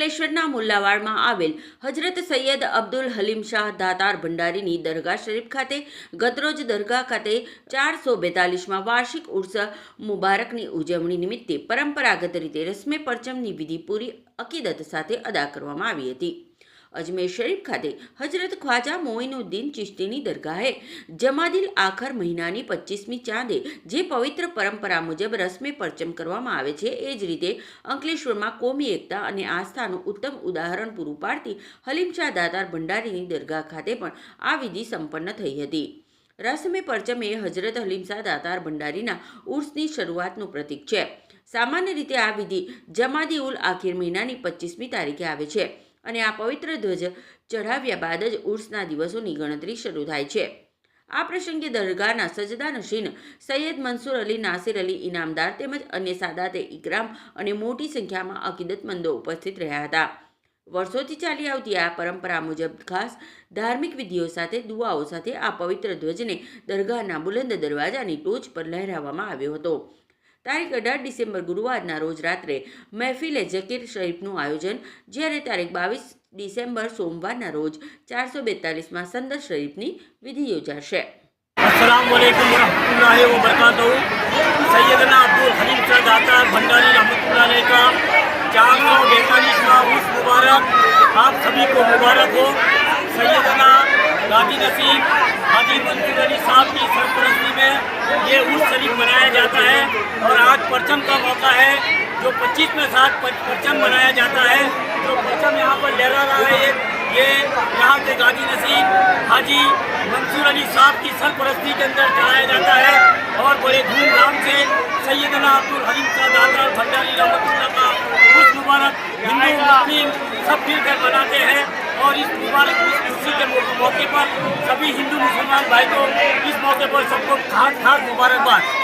અંકલેશ્વરના મુલ્લાવાડમાં આવેલ હજરત સૈયદ અબ્દુલ હલીમ શાહ દાતાર ભંડારીની દરગાહ શરીફ ખાતે ગતરોજ દરગાહ ખાતે ચારસો બેતાલીસમાં વાર્ષિક ઉર્સ મુબારકની ઉજવણી નિમિત્તે પરંપરાગત રીતે રસ્મે પરચમની વિધિ પૂરી અકીદત સાથે અદા કરવામાં આવી હતી. અજમેર શરીફ ખાતે હજરત ખ્વાજા મોઇનુદ્દીન ચિશ્તીની દરગાહે જમાદિલ આખર મહિનાની પચીસમી ચાંદે જે પવિત્ર પરંપરા મુજબ રસ્મે પરચમ કરવામાં આવે છે, એ જ રીતે અંકલેશ્વરમાં કોમી એકતા અને આસ્થાનું ઉત્તમ ઉદાહરણ પૂરું પાડતી હલીમશાહ દાતાર ભંડારીની દરગાહ ખાતે પણ આ વિધિ સંપન્ન થઈ હતી. રસમે પરચમ એ હજરત હલીમશાહ દાતાર ભંડારીના ઉર્સની શરૂઆતનું પ્રતીક છે. સામાન્ય રીતે આ વિધિ જમાદી ઉલ આખીર મહિનાની પચીસમી તારીખે આવે છે. અને આ પવિત્ર ધ્વજ ચઢાવ્યા બાદ જ ઉર્સના દિવસોની ગણતરી શરૂ થાય છે. આ પ્રસંગે દરગાહના સજદાનશીન સૈયદ મનસુર અલી, નાસિર અલી ઇનામદાર તેમજ અન્ય સાદાતે ઇકરામ અને મોટી સંખ્યામાં અકીદતમંદો ઉપસ્થિત રહ્યા હતા. વર્ષોથી ચાલી આવતી આ પરંપરા મુજબ ખાસ ધાર્મિક વિધિઓ સાથે, દુઆઓ સાથે આ પવિત્ર ધ્વજને દરગાહના બુલંદ દરવાજાની ટોચ પર લહેરાવવામાં આવ્યો હતો. તારીખ અઢાર ડિસેમ્બર ગુરુવારના રોજ રાત્રે મહેફિલે જકીર શરીફનું આયોજન જ્યારે તારીખ બાવીસ ડિસેમ્બર સોમવારના રોજ ચારસો બેતાલીસમાં સંદર શરીફની વિધિ યોજાશે अस्सलाम वालेकुम वरहमतुल्लाहि व बरकातहू सैयदना अब्दुल हलीम शाह दाता भंडारी रहमतुल्लाह अलैह का चार सौ बैतालीसवा उर्स मुबारक आप सभी को मुबारक हो सैयदना गाजी नसीब हाजी मंसूर अली साहब की सरपरस्ती में ये उर्स शरीफ मनाया जाता है और आज परचम का मौका है? जो 25 में साथ परचम मनाया जाता है। जो परचम यहाँ पर लहरा रहा है, ये ये यहाँ के गाजी नसीब हाजी मंसूर अली साहब की सरपरस्ती के अंदर चलाया जाता है। और बड़े धूमधाम से सैदना अब्दुल हलीम दादा भंडारी रहमतुल्लाह का खुश मुबारक हिंदू, मुस्लिम सब मिलकर मनाते हैं। और इस मुबारक खुशी के मौके पर सभी हिंदू, मुसलमान भाई को इस मौके पर सबको खास खास मुबारकबाद।